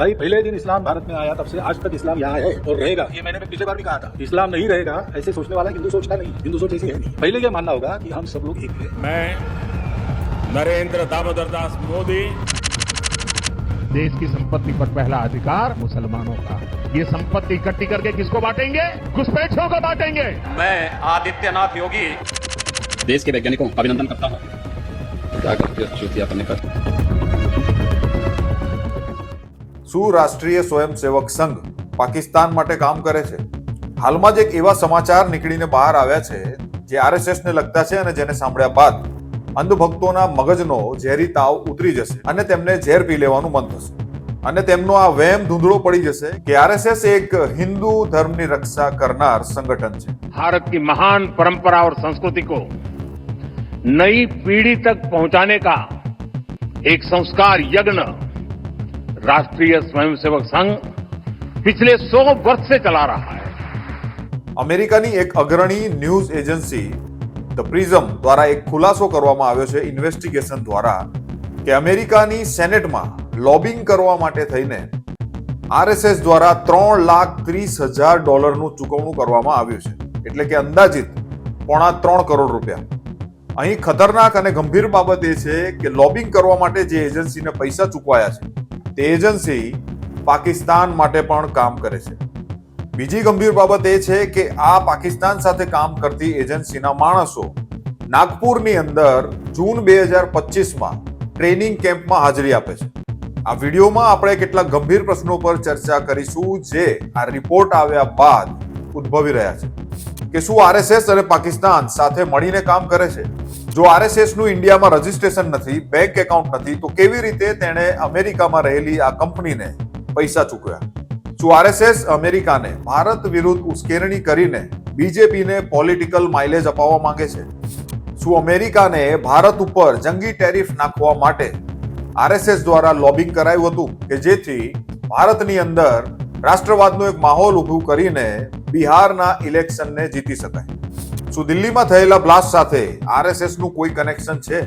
भाई पहले दिन इस्लाम भारत में आया तब से आज तक इस्लाम यहाँ है और रहेगा। ये मैंने पिछले बार भी कहा था। इस्लाम नहीं रहेगा ऐसे सोचने वाला हिंदू सोचता नहीं। हिंदू सोच ऐसी है नहीं। पहले ये मानना होगा कि हम सब लोग एक हैं। मैं नरेंद्र दामोदर दास मोदी। देश की संपत्ति पर पहला अधिकार मुसलमानों का। ये संपत्ति इकट्ठी करके किसको बांटेंगे? घुसपैठियों को बांटेंगे। मैं आदित्यनाथ योगी। देश के वैज्ञानिकों का अभिनंदन करता हूँ। क्या करते चूतिया करने पर? શું રાષ્ટ્રીય સ્વયંસેવક સંઘ પાકિસ્તાન માટે કામ કરે છે હાલમાં જ એક એવા સમાચાર નીકળીને બહાર આવ્યા છે જે આરએસએસ ને લગતા છે અને જેને સાંભળ્યા બાદ અંધભક્તોના મગજનો ઝેરી તાવ ઉતરી જશે અને તેમને ઝેર પી લેવાનું મન થશે અને તેમનો આ વહેમ ધૂંધળો પડી જશે કે આરએસએસ એક હિન્દુ ધર્મની રક્ષા કરનાર સંગઠન છે भारत की महान परंपरा और संस्कृति को नई पीढ़ी तक पहुंचाने का एक संस्कार यज्ञ રાષ્ટ્રીય સ્વયંસેવક સંઘ પિછલે સો વર્ષ સે ચલા રહા હૈ અમેરિકાની એક અગ્રણી ન્યૂઝ એજન્સી ધ પ્રિઝમ દ્વારા એક ખુલાસો કરવામાં આવ્યો છે ઇન્વેસ્ટિગેશન દ્વારા કે અમેરિકાની સેનેટમાં લોબિંગ કરવા માટે થઈને આરએસએસ દ્વારા ત્રણ લાખ ત્રીસ હજાર ડોલરનું ચૂકવણું કરવામાં આવ્યું છે. એટલે કે અંદાજિત પોણા ત્રણ કરોડ રૂપિયા. અહીં ખતરનાક અને ગંભીર બાબત એ છે કે લોબિંગ કરવા માટે જે એજન્સીને પૈસા ચૂકવાયા છે એજન્સી પાકિસ્તાન માટે પણ કામ કરે છે. બીજી ગંભીર બાબત એ છે કે આ પાકિસ્તાન સાથે કામ કરતી એજન્સીના માણસો નાગપુરની અંદર જૂન બે હજાર પચીસમાં ટ્રેનિંગ કેમ્પમાં હાજરી આપે છે. આ વિડીયોમાં આપણે કેટલાક ગંભીર પ્રશ્નો પર ચર્ચા કરીશું જે આ રિપોર્ટ આવ્યા બાદ ઉદ્ભવી રહ્યા છે. કે શું આરએસએસ અને પાકિસ્તાન સાથે મળીને કામ કરે છે? જો આરએસએસનું ઇન્ડિયામાં રજીસ્ટ્રેશન નથી, બેંક એકાઉન્ટ નથી, તો કેવી રીતે તેણે અમેરિકામાં રહેલી આ કંપનીને પૈસા ચૂકવ્યા? શું આરએસએસ અમેરિકાને ભારત વિરુદ્ધ ઉશ્કેરણી કરીને બીજેપીને પોલિટિકલ માઇલેજ અપાવવા માંગે છે? શું અમેરિકાને ભારત ઉપર જંગી ટેરિફ નાખવા માટે આરએસએસ દ્વારા લોબિંગ કરાયું હતું? કે જેથી ભારતની અંદર રાષ્ટ્રવાદનો એક માહોલ ઊભું કરીને બિહારના ઇલેક્શનને જીતી શકાય. શું દિલ્હીમાં થયેલા બ્લાસ્ટ સાથે આરએસએસનું કોઈ કનેક્શન છે?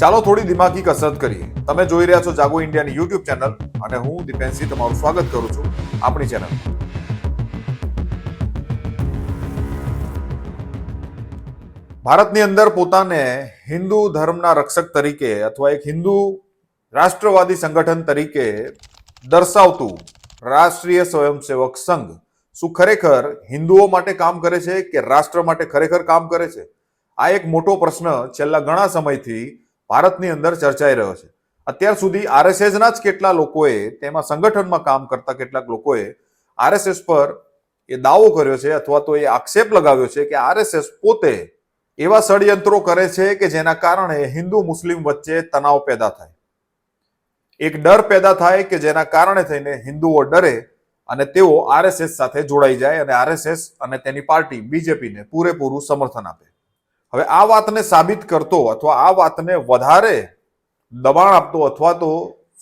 ચાલો થોડી દિમાગી કસરત કરીએ. તમે જોઈ રહ્યા છો જાગો ઇન્ડિયાની યુટ્યુબ ચેનલ અને હું દીપેનસિંહ તમારું સ્વાગત કરું છું આપણી ચેનલ. ભારતની અંદર પોતાને હિન્દુ ધર્મના રક્ષક તરીકે અથવા એક હિન્દુ રાષ્ટ્રવાદી સંગઠન તરીકે દર્શાવતું રાષ્ટ્રીય સ્વયંસેવક સંઘ શું ખરેખર હિન્દુઓ માટે કામ કરે છે કે રાષ્ટ્ર માટે ખરેખર કામ કરે છે? આ એક મોટો પ્રશ્ન છેલ્લા ઘણા સમયથી ભારતની અંદર ચર્ચાઈ રહ્યો છે. અત્યાર સુધી આરએસએસના જ કેટલા લોકોએ તેમાં સંગઠનમાં કામ કરતા કેટલાક લોકોએ આરએસએસ પર એ દાવો કર્યો છે અથવા તો એ આક્ષેપ લગાવ્યો છે કે આરએસએસ પોતે એવા ષડયંત્રો કરે છે કે જેના કારણે હિન્દુ મુસ્લિમ વચ્ચે તણાવ પેદા થાય. એક ડર પેદા થાય કે જેના કારણે થઈને હિન્દુઓ ડરે અને તેઓ આરએસએસ સાથે જોડાઈ જાય અને આરએસએસ અને તેની પાર્ટી બીજેપીને પૂરેપૂરું સમર્થન આપે. હવે આ વાતને સાબિત કરતો અથવા આ વાતને વધારે દબાણ આપતો અથવા તો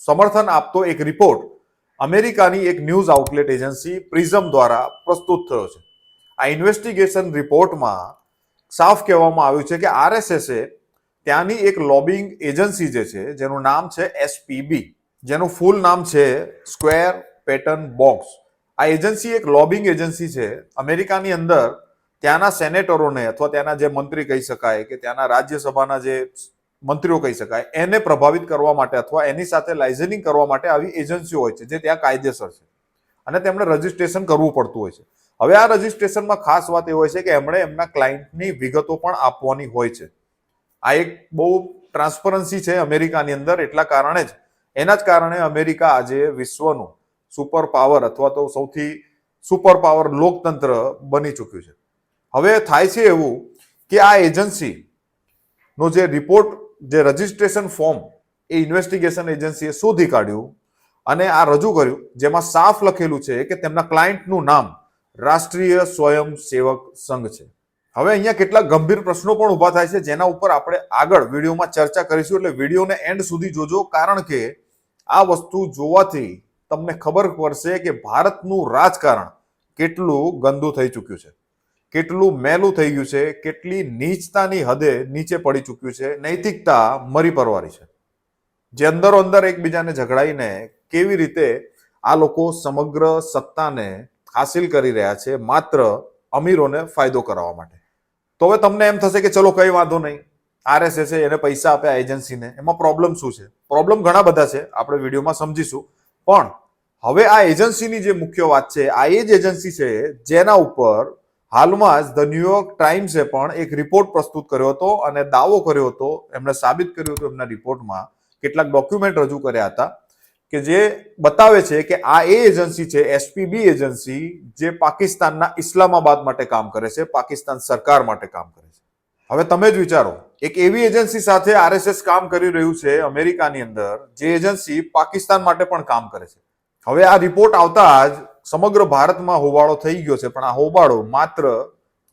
સમર્થન આપતો એક રિપોર્ટ અમેરિકાની એક ન્યૂઝ આઉટલેટ એજન્સી પ્રિઝમ દ્વારા પ્રસ્તુત થયો છે. આ ઇન્વેસ્ટિગેશન રિપોર્ટમાં સાફ કહેવામાં આવ્યું છે કે આરએસએસે ત્યાંની એક લોબિંગ એજન્સી જે છે, જેનું નામ છે એસપીબી, જેનું ફૂલ નામ છે સ્ક્વેર પેટર્ન બોક્સ. આ એજન્સી એક લોબિંગ એજન્સી છે. અમેરિકાની અંદર ત્યાંના સેનેટરોને અથવા ત્યાંના જે મંત્રી કહી શકાય કે ત્યાંના રાજ્યસભાના જે મંત્રીઓ કહી શકાય, એને પ્રભાવિત કરવા માટે અથવા એની સાથે લાઇઝનિંગ કરવા માટે આવી એજન્સીઓ હોય છે જે ત્યાં કાયદેસર છે. અને તેમણે રજીસ્ટ્રેશન કરવું પડતું હોય છે. હવે આ રજીસ્ટ્રેશનમાં ખાસ વાત એ હોય છે કે એમણે એમના ક્લાયન્ટની વિગતો પણ આપવાની હોય છે. આ એક બહુ ટ્રાન્સપરન્સી છે અમેરિકાની અંદર, એટલા કારણે જ. એના જ કારણે અમેરિકા આજે વિશ્વનું સુપર પાવર અથવા તો સૌથી સુપર પાવર લોકતંત્ર બની ચૂક્યું છે. હવે થાય છે એવું કે આ એજન્સીનો જે રિપોર્ટ, જે રજિસ્ટ્રેશન ફોર્મ એ ઇન્વેસ્ટિગેશન એજન્સીએ શોધી કાઢ્યું અને આ રજૂ કર્યું, જેમાં સાફ લખેલું છે કે તેમના ક્લાયન્ટનું નામ રાષ્ટ્રીય સ્વયંસેવક સંઘ છે. હવે અહીંયા કેટલાક ગંભીર પ્રશ્નો પણ ઊભા થાય છે, જેના ઉપર આપણે આગળ વિડીયોમાં ચર્ચા કરીશું, એટલે વિડીયોને એન્ડ સુધી જોજો, કારણ કે આ વસ્તુ જોવાથી તમને ખબર પડશે કે ભારતનું રાજકારણ કેટલું ગંદુ થઈ ચૂક્યું છે. કેટલું મેલું થઈ ગયું છે, કેટલી નીચતાની હદે નીચે પડી ચૂક્યું છે, નૈતિકતા મરી પરવારી છે. જે અંદરો અંદર એકબીજાને ઝઘડાઈને કેવી રીતે આ લોકો સમગ્ર સત્તાને હાસિલ કરી રહ્યા છે માત્ર અમીરોને ફાયદો કરાવવા માટે. તો હવે તમને એમ થશે કે ચલો કઈ વાંધો નહીં. આરએસએસ એને પૈસા આપ્યા એજન્સીને. એમાં પ્રોબ્લેમ શું છે? પ્રોબ્લેમ ઘણા બધા છે. આપણે વિડીયોમાં સમજીશું. પણ હવે આ એજન્સીની જે મુખ્ય વાત છે, આ એ જ એજન્સી છે જેના ઉપર હાલમાં જ ધ ન્યુયોર્ક ટાઈમ્સે પણ એક રિપોર્ટ પ્રસ્તુત કર્યો હતો અને દાવો કર્યો હતો, એમણે સાબિત કર્યું હતું એમના રિપોર્ટમાં કેટલાક ડોક્યુમેન્ટ રજૂ કર્યા હતા કે જે બતાવે છે કે આ એ એજન્સી છે એસપીબી એજન્સી, જે પાકિસ્તાનના ઇસ્લામાબાદ માટે કામ કરે છે, પાકિસ્તાન સરકાર માટે કામ કરે છે. હવે તમે જ વિચારો એક એવી એજન્સી સાથે આરએસએસ કામ કરી રહ્યું છે અમેરિકાની અંદર, જે એજન્સી પાકિસ્તાન માટે પણ કામ કરે છે. હવે આ રિપોર્ટ આવતા જ સમગ્ર ભારતમાં હોબાળો થઈ ગયો છે, પણ આ હોબાળો માત્ર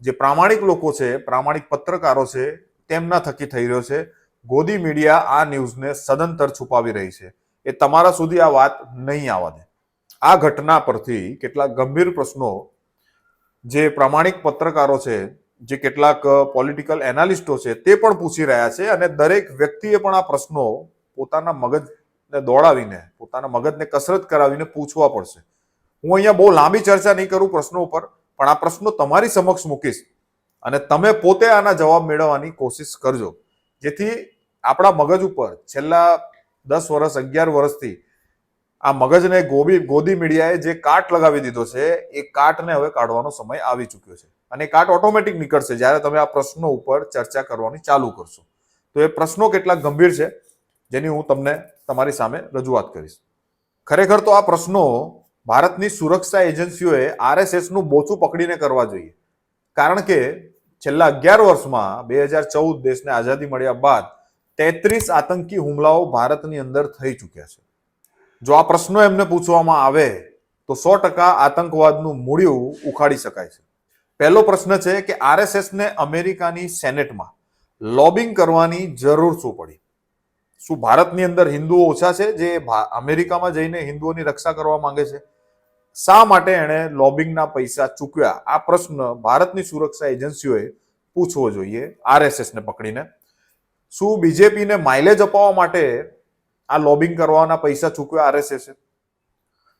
જે પ્રામાણિક લોકો છે, પ્રામાણિક પત્રકારો છે, તેમના થકી થઈ રહ્યો છે. ગોદી મીડિયા આ ન્યૂઝને સદંતર છુપાવી રહી છે. એ તમારા સુધી આ વાત નહીં આવવા દે. આ ઘટના પરથી કેટલાક ગંભીર પ્રશ્નો જે પ્રામાણિક પત્રકારો છે જે કેટલાક પોલિટિકલ એનાલિસ્ટો છે તે પણ પૂછી રહ્યા છે અને દરેક વ્યક્તિએ પણ આ પ્રશ્નો પોતાના મગજને દોડાવીને, પોતાના મગજને કસરત કરાવીને પૂછવા પડશે. હું અહીંયા બહુ લાંબી ચર્ચા નહીં કરું પ્રશ્નો ઉપર, પણ આ પ્રશ્નો તમારી સમક્ષ મૂકીશ અને તમે પોતે આના જવાબ મેળવવાની કોશિશ કરજો. જેથી આપણા મગજ ઉપર છેલ્લા દસ વર્ષ, અગિયાર વર્ષથી આ મગજને ગોબી, ગોદી મીડિયાએ જે કાટ લગાવી દીધો છે, એ કાટને હવે કાઢવાનો સમય આવી ચૂક્યો છે. અને કાટ ઓટોમેટિક નીકળશે જ્યારે તમે આ પ્રશ્નો ઉપર ચર્ચા કરવાની ચાલુ કરશો. તો એ પ્રશ્નો કેટલા ગંભીર છે, જેની હું તમને તમારી સામે રજૂઆત કરીશ. ખરેખર તો આ પ્રશ્નો ભારતની સુરક્ષા એજન્સીઓએ આરએસએસનું બોચું પકડીને કરવા જોઈએ. કારણ કે છેલ્લા અગિયાર વર્ષમાં બે હજાર ચૌદ દેશને આઝાદી મળ્યા બાદ તેત્રીસ આતંકી હુમલાઓ ભારતની અંદર થઈ ચૂક્યા છે. જો આ પ્રશ્નો એમને પૂછવામાં આવે, તો સો ટકા આતંકવાદનું મૂળિયું ઉખાડી શકાય છે. પહેલો પ્રશ્ન છે કે આરએસએસને અમેરિકાની સેનેટમાં લોબિંગ કરવાની જરૂર શું પડી? શું ભારતની અંદર હિન્દુઓ ઓછા છે જે અમેરિકામાં જઈને હિન્દુઓની રક્ષા કરવા માંગે છે? શા માટે એણે લોબિંગના પૈસા ચૂકવ્યા? આ પ્રશ્ન ભારતની સુરક્ષા એજન્સીઓએ પૂછવો જોઈએ આરએસએસને પકડીને. શું બીજેપીને માઇલેજ અપાવવા માટે આ લોબિંગ કરવાના પૈસા ચૂકવ્યા આરએસએસ?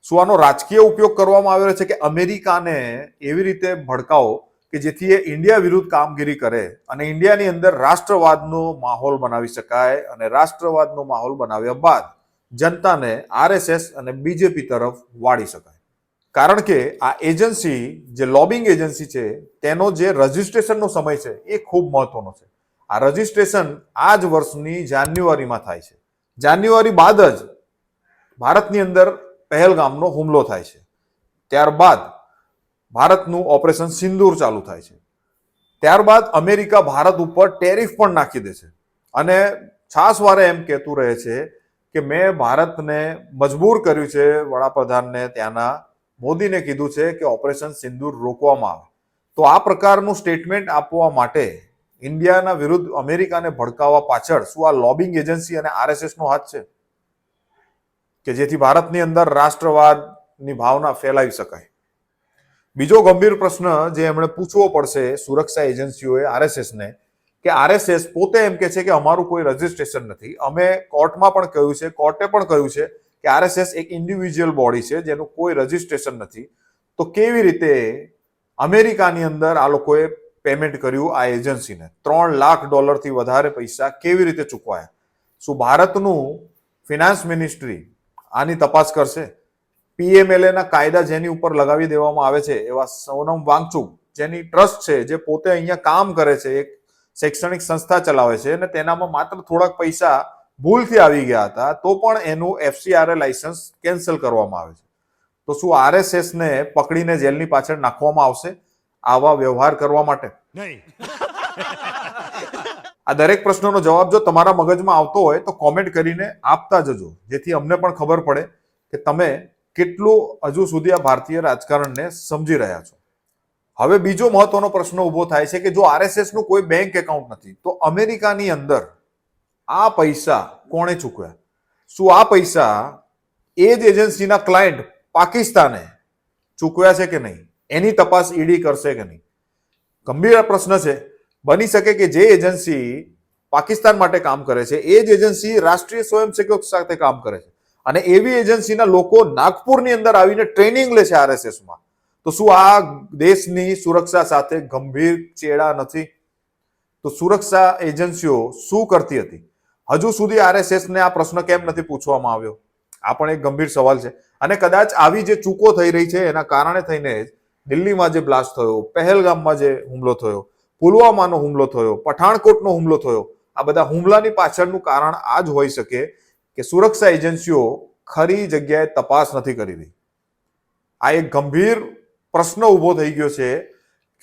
શું આનો રાજકીય ઉપયોગ કરવામાં આવ્યો છે કે અમેરિકાને એવી રીતે ભડકાવો કે જેથી એ ઇન્ડિયા વિરુદ્ધ કામગીરી કરે અને ઇન્ડિયાની અંદર રાષ્ટ્રવાદનો માહોલ બનાવી શકાય અને રાષ્ટ્રવાદનો માહોલ બનાવ્યા બાદ જનતાને આરએસએસ અને બીજેપી તરફ વાળી શકાય. કારણ કે આ એજન્સી, જે લોબિંગ એજન્સી છે, તેનો જે રજિસ્ટ્રેશનનો સમય છે એ ખૂબ મહત્વનો છે. આ રજિસ્ટ્રેશન આ જ વર્ષની જાન્યુઆરીમાં થાય છે. જાન્યુઆરી બાદ જ ભારતની અંદર પહેલગામનો હુમલો થાય છે. ત્યારબાદ ભારતનું ઓપરેશન સિંદૂર ચાલુ થાય છે. ત્યારબાદ અમેરિકા ભારત ઉપર ટેરિફ પણ નાખી દે છે. અને છાસવારે એમ કહેતું રહે છે કે મેં ભારતને મજબૂર કર્યું છે. વડાપ્રધાનને ત્યાંના મોદીને કીધું છે કે ઓપરેશન સિંદૂર રોકવામાં આવે. તો આ પ્રકારનું સ્ટેટમેન્ટ આપવા માટે ઇન્ડિયાના વિરુદ્ધ અમેરિકાને ભડકાવવા પાછળ શું આ લોબિંગ એજન્સી અને આરએસએસનો હાથ છે? કે જેથી ભારતની અંદર રાષ્ટ્રવાદની ભાવના ફેલાવી શકાય. બીજો ગંભીર પ્રશ્ન જે એમણે પૂછવો પડશે સુરક્ષા એજન્સીઓએ આરએસએસને, કે આરએસએસ પોતે એમ કે છે કે અમારું કોઈ રજિસ્ટ્રેશન નથી. અમે કોર્ટમાં પણ કહ્યું છે, કોર્ટે પણ કહ્યું છે કે આરએસએસ એક ઇન્ડિવિજ્યુઅલ બોડી છે જેનું કોઈ રજિસ્ટ્રેશન નથી. તો કેવી રીતે અમેરિકાની અંદર આ લોકોએ પેમેન્ટ કર્યું આ એજન્સીને? ત્રણ લાખ ડોલરથી વધારે પૈસા કેવી રીતે ચૂકવાયા? શું ભારતનું ફિનાન્સ મિનિસ્ટ્રી આની તપાસ કરશે. પીએમએલએના કાયદા જેની ઉપર લગાવી દેવામાં આવે છે એવા સોનમ વાંગચુક, જેની ટ્રસ્ટ છે, જે પોતે અહીંયા કામ કરે છે, એક શૈક્ષણિક સંસ્થા ચલાવે છે અને તેનામાં માત્ર થોડાક પૈસા ભૂલથી આવી ગયા હતા, તો પણ એનું એફસીઆરએ લાયસન્સ કેન્સલ કરવામાં આવે છે. તો શું આરએસએસ ને પકડીને જેલની પાછળ નાખવામાં આવશે આવા વ્યવહાર કરવા માટે? આ દરેક પ્રશ્નોનો જવાબ જો તમારા મગજમાં આવતો હોય તો કોમેન્ટ કરીને આપતા જજો. જેથી અમને પણ ખબર પડે કે તમે કેટલું હજુ સુધી આ ભારતીય રાજકારણને સમજી રહ્યા છો. હવે બીજો મહત્વનો પ્રશ્ન ઊભો થાય છે કે જો આરએસએસનું કોઈ બેંક એકાઉન્ટ નથી, તો અમેરિકાની અંદર આ પૈસા કોણે ચૂકવ્યા? શું આ પૈસા એ જ એજન્સીના ક્લાયન્ટ પાકિસ્તાને ચૂકવ્યા છે કે નહીં? એની તપાસ ઈડી કરશે કે નહીં? ગંભીર પ્રશ્ન છે. બની શકે કે જે એજન્સી પાકિસ્તાન માટે કામ કરે છે, એ જ એજન્સી રાષ્ટ્રીય સ્વયંસેવક સાથે કામ કરે છે. અને એવી એજન્સીના લોકો નાગપુરની અંદર આવીને ટ્રેનિંગ લે છે આરએસએસમાં. તો શું આ દેશની સુરક્ષા સાથે ગંભીર ચેડા નથી? તો સુરક્ષા એજન્સીઓ શું કરતી હતી? હજુ સુધી આરએસએસને આ પ્રશ્ન કેમ નથી પૂછવામાં આવ્યો? આ પણ એક ગંભીર સવાલ છે. અને કદાચ આવી જે ચૂકો થઈ રહી છે, એના કારણે થઈને જ દિલ્હીમાં જે બ્લાસ્ટ થયો, પહેલગામમાં જે હુમલો થયો પુલવામાનો હુમલો થયો પઠાણકોટનો હુમલો થયો આ બધા હુમલાની પાછળનું કારણ આ જ હોઈ શકે કે સુરક્ષા એજન્સીઓ ખરી જગ્યાએ તપાસ નથી કરી રહી આ એક ગંભીર પ્રશ્ન ઊભો થઈ ગયો છે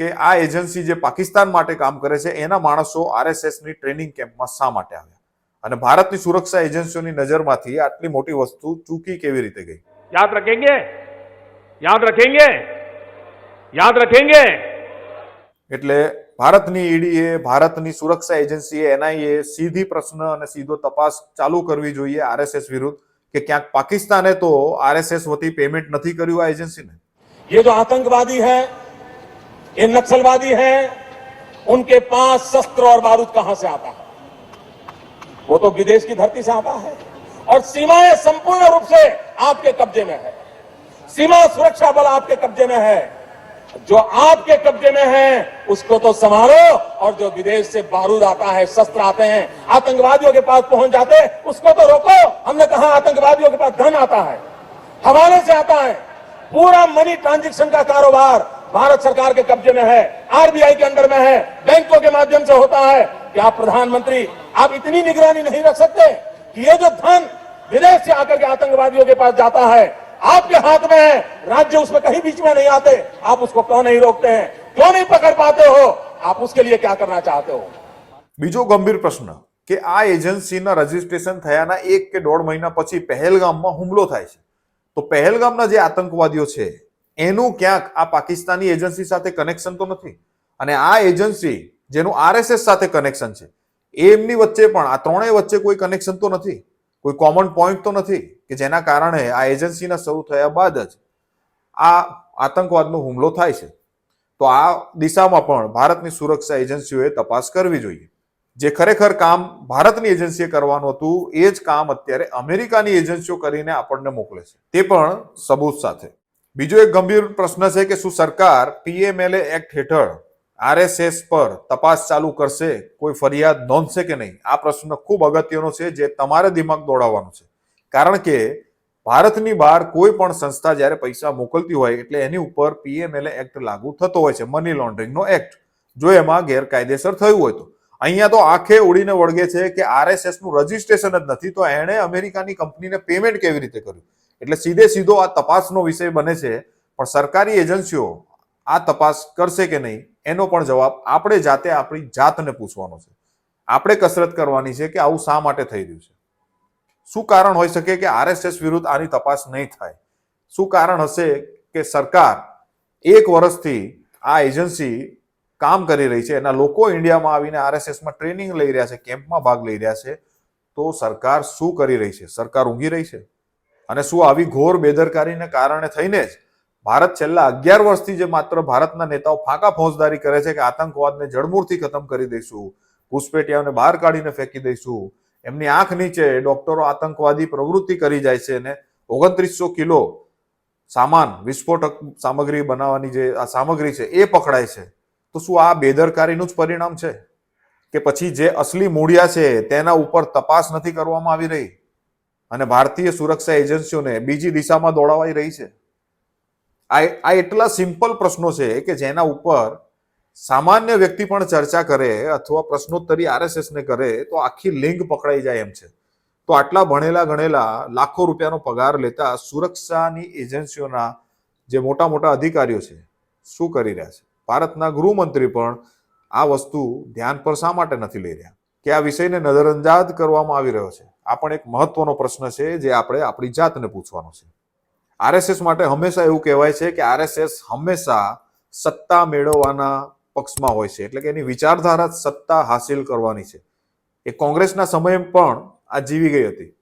કે આ એજન્સી જે પાકિસ્તાન માટે કામ કરે છે એના માણસો આરએસએસની ટ્રેનિંગ કેમ્પમાં શા માટે આવ્યા અને ભારતની સુરક્ષા એજન્સીઓની નજરમાંથી આટલી મોટી વસ્તુ ચૂકી કેવી રીતે ગઈ याद रखेंगे याद रखेंगे याद रखेंगे એટલે ભારતની ઈડીએ ભારતની સુરક્ષા એજન્સીએ એનઆઈએ સીધી પ્રશ્ન અને સીધો તપાસ ચાલુ કરવી જોઈએ આરએસએસ વિરુદ્ધ કે ક્યાંક પાકિસ્તાને તો આરએસએસ વતી પેમેન્ટ નથી કર્યું આ એજન્સીને ये जो आतंकवादी है ये नक्सलवादी है उनके पास शस्त्र और बारूद कहां से आता है वो तो विदेश की धरती से आता है और सीमाएं संपूर्ण रूप से आपके कब्जे में है सीमा सुरक्षा बल आपके कब्जे में है जो आपके कब्जे में है, उसको तो संभालो और जो विदेश से बारूद आता है, शस्त्र आते हैं, आतंकवादियों के पास पहुँच जाते हैं, उसको तो रोको। हमने कहा आतंकवादियों के पास धन आता है, हवाले से आता है। पूरा मनी ट्रांजेक्शन का कारोबार भारत सरकार के कब्जे में है, आरबीआई के अंडर में है, बैंकों के माध्यम से होता है। क्या प्रधानमंत्री, आप इतनी निगरानी नहीं रख सकते कि ये जो धन विदेश से आकर के आतंकवादियों के पास जाता है आपके हाथ में है राज्य उसमें कहीं बीच में नहीं आते आप उसको क्यों नहीं रोकते हैं क्यों नहीं पकड़ पाते हो आप उसके लिए क्या करना चाहते हो બીજો ગંભીર પ્રશ્ન કે આ એજન્સીના રજીસ્ટ્રેશન થયાના એક કે દોઢ મહિના પછી પહેલગામમાં હુમલો થાય છે તો પહેલગામના જે આતંકવાદીઓ છે એનું ક્યાંક આ પાકિસ્તાની એજન્સી સાથે કનેક્શન તો નથી અને આ એજન્સી જેનું આરએસએસ સાથે કનેક્શન છે એ એમની વચ્ચે પણ આ ત્રણેય વચ્ચે કોઈ કનેક્શન તો નથી કોઈ કોમન પોઈન્ટ તો નથી કે જેના કારણે આ એજન્સીના શરૂ થયા બાદ જ આ આતંકવાદનો હુમલો થાય છે. તો આ દિશામાં પણ ભારતની સુરક્ષા એજન્સીઓએ તપાસ કરવી જોઈએ. જે ખરેખર કામ ભારતની એજન્સીએ કરવાનું હતું, એ જ કામ અત્યારે અમેરિકાની એજન્સીઓ કરીને આપણને મોકલે છે. તે પણ સબૂત સાથે. બીજો એક ગંભીર પ્રશ્ન છે કે શું સરકાર પીએમએલએ એક્ટ હેઠળ આરએસએસ પર તપાસ ચાલુ કરશે, કોઈ ફરિયાદ નોંધશે કે નહીં? આ પ્રશ્ન ખૂબ અગત્યનો છે, જે તમારે દિમાગ દોડાવવાનો છે. કારણ કે ભારતની બહાર કોઈ પણ સંસ્થા જ્યારે પૈસા મોકલતી હોય, એટલે એની ઉપર પીએમએલએ એક્ટ લાગુ થતો હોય છે, મની લોન્ડરિંગનો એક્ટ. જો એમાં ગેરકાયદેસર થયું હોય તો. અહીંયા તો આંખે ઉડીને વળગે છે કે આરએસએસનું રજીસ્ટ્રેશન જ નથી, તો એણે અમેરિકાની કંપનીને પેમેન્ટ કેવી રીતે કર્યું? એટલે સીધે સીધો આ તપાસનો વિષય બને છે, પણ સરકારી એજન્સીઓ આ તપાસ કરશે કે નહીં? એનો પણ જવાબ આપણે જાતે આપણી જાતને પૂછવાનો છે. આપણે કસરત કરવાની છે કે આવું શા માટે થઈ રહ્યું છે? શું કારણ હોઈ શકે કે આરએસએસ વિરુદ્ધ આની તપાસ નહીં થાય? શું કારણ હશે કે સરકાર એક વર્ષથી આ એજન્સી કામ કરી રહી છે? એના લોકો ઇન્ડિયામાં આવીને આરએસએસમાં ટ્રેનિંગ લઈ રહ્યા છે, કેમ્પમાં ભાગ લઈ રહ્યા છે. તો સરકાર શું કરી રહી છે? સરકાર ઊંઘી રહી છે? અને શું આવી ઘોર બેદરકારીને કારણે થઈને જ ભારત છેલ્લા અગિયાર વર્ષથી જે માત્ર ભારતના નેતાઓ ફાંકા ફોજદારી કરે છે કે આતંકવાદને જડમૂળથી ખતમ કરી દઈશું, ઘૂસપેટિયાઓને બહાર કાઢીને ફેંકી દઈશું, એમની આંખ નીચે ડોક્ટરો આતંકવાદી પ્રવૃત્તિ કરી જાય છે અને ઓગણત્રીસો કિલો સામાન, વિસ્ફોટક સામગ્રી બનાવવાની જે આ સામગ્રી છે એ પકડાય છે. તો શું આ બેદરકારીનું જ પરિણામ છે? કે પછી જે અસલી મૂળિયા છે તેના ઉપર તપાસ નથી કરવામાં આવી રહી? અને ભારતીય સુરક્ષા એજન્સીઓને બીજી દિશામાં દોડાવાઈ રહી છે? આ આ એટલા સિમ્પલ પ્રશ્નો છે કે જેના ઉપર સામાન્ય વ્યક્તિ પણ ચર્ચા કરે અથવા પ્રશ્નોત્તરી આરએસએસને કરે તો આખી લિંક પકડાઈ જાય એમ છે. તો આટલા ભણેલા ગણેલા લાખો રૂપિયાનો પગાર લેતા સુરક્ષાની એજન્સીઓના જે મોટા મોટા અધિકારીઓ છે, શું કરી રહ્યા છે? ભારતના ગૃહમંત્રી પણ આ વસ્તુ ધ્યાન પર શા માટે નથી લઈ રહ્યા? કે આ વિષયને નજરઅંદાજ કરવામાં આવી રહ્યો છે? આ પણ એક મહત્વનો પ્રશ્ન છે જે આપણે આપણી જાતને પૂછવાનો છે. આરએસએસ માટે હંમેશા એવું કહેવાય છે કે આરએસએસ હંમેશા સત્તા મેળવવાના પક્ષમાં હોય છે. એટલે કે એની વિચારધારા સત્તા હાસિલ કરવાની છે. એ કોંગ્રેસના સમયે પણ આ જીવી ગઈ હતી.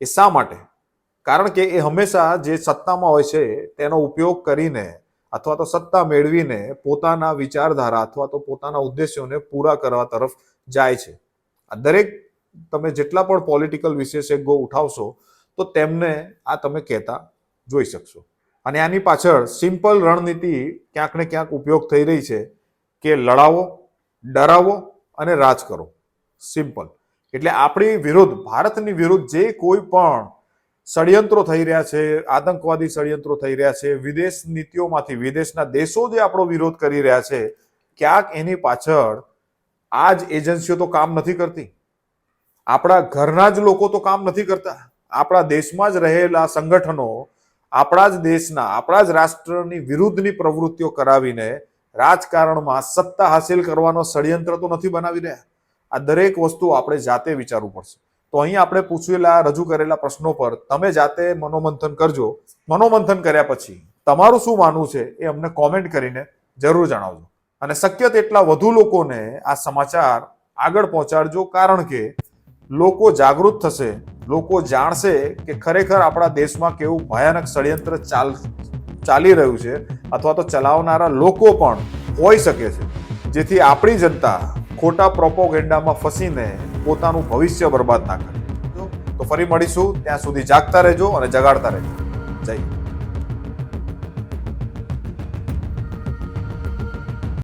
એ શા માટે? કારણ કે એ હંમેશા જે સત્તામાં હોય છે, તેનો ઉપયોગ કરીને અથવા તો સત્તા મેળવીને પોતાના વિચારધારા અથવા તો પોતાના ઉદ્દેશ્યોને પૂરા કરવા તરફ જાય છે. આ દરેક તમે જેટલા પણ પોલિટિકલ વિશેષજ્ઞો ઉઠાવશો તો તેમને આ તમે કહેતા જોઈ શકશો. અને આની પાછળ સિમ્પલ રણનીતિ ક્યાંક ને ક્યાંક ઉપયોગ થઈ રહી છે કે લડાવો, ડરાવો અને રાજ કરો. સિમ્પલ. એટલે આપણી વિરુદ્ધ, ભારતની વિરુદ્ધ જે કોઈ પણ ષડયંત્રો થઈ રહ્યા છે, આતંકવાદી ષડયંત્રો થઈ રહ્યા છે, વિદેશ નીતિઓમાંથી, વિદેશના દેશો જે આપણો વિરોધ કરી રહ્યા છે, ક્યાંક એની પાછળ આ જ એજન્સીઓ તો કામ નથી કરતી. આપણા ઘરના જ લોકો તો કામ નથી કરતા. આપણા દેશમાં જ રહેલા સંગઠનો આપણા જ દેશના, આપણા જ રાષ્ટ્રની વિરુદ્ધની પ્રવૃત્તિઓ કરાવીને રાજકારણમાં સત્તા હાસિલ કરવાનો ષડયંત્ર તો નથી બનાવી રહ્યા. આ દરેક વસ્તુ આપણે જાતે વિચારવું પડશે. તો અહીં આપણે પૂછેલા, રજૂ કરેલા પ્રશ્નો પર તમે જાતે મનોમંથન કરજો. મનોમંથન કર્યા પછી તમારું શું માનવું છે એ અમને કોમેન્ટ કરીને જરૂર જણાવજો. અને શક્ય તેટલા વધુ લોકોને આ સમાચાર આગળ પહોંચાડજો, કારણ કે લોકો જાગૃત થશે, લોકો જાણશે કે ખરેખર આપણા દેશમાં કેવું ભયાનક ષડયંત્ર ચાલ, ચાલી રહ્યું છે અથવા તો ચલાવનારા લોકો પણ હોઈ શકે છે. જેથી આપણી જનતા ખોટા પ્રોપોગેન્ડામાં ફસીને પોતાનું ભવિષ્ય બરબાદ ના કરે. તો ફરી મળીશું. ત્યાં સુધી જાગતા રહેજો અને જગાડતા રહેજો. જય.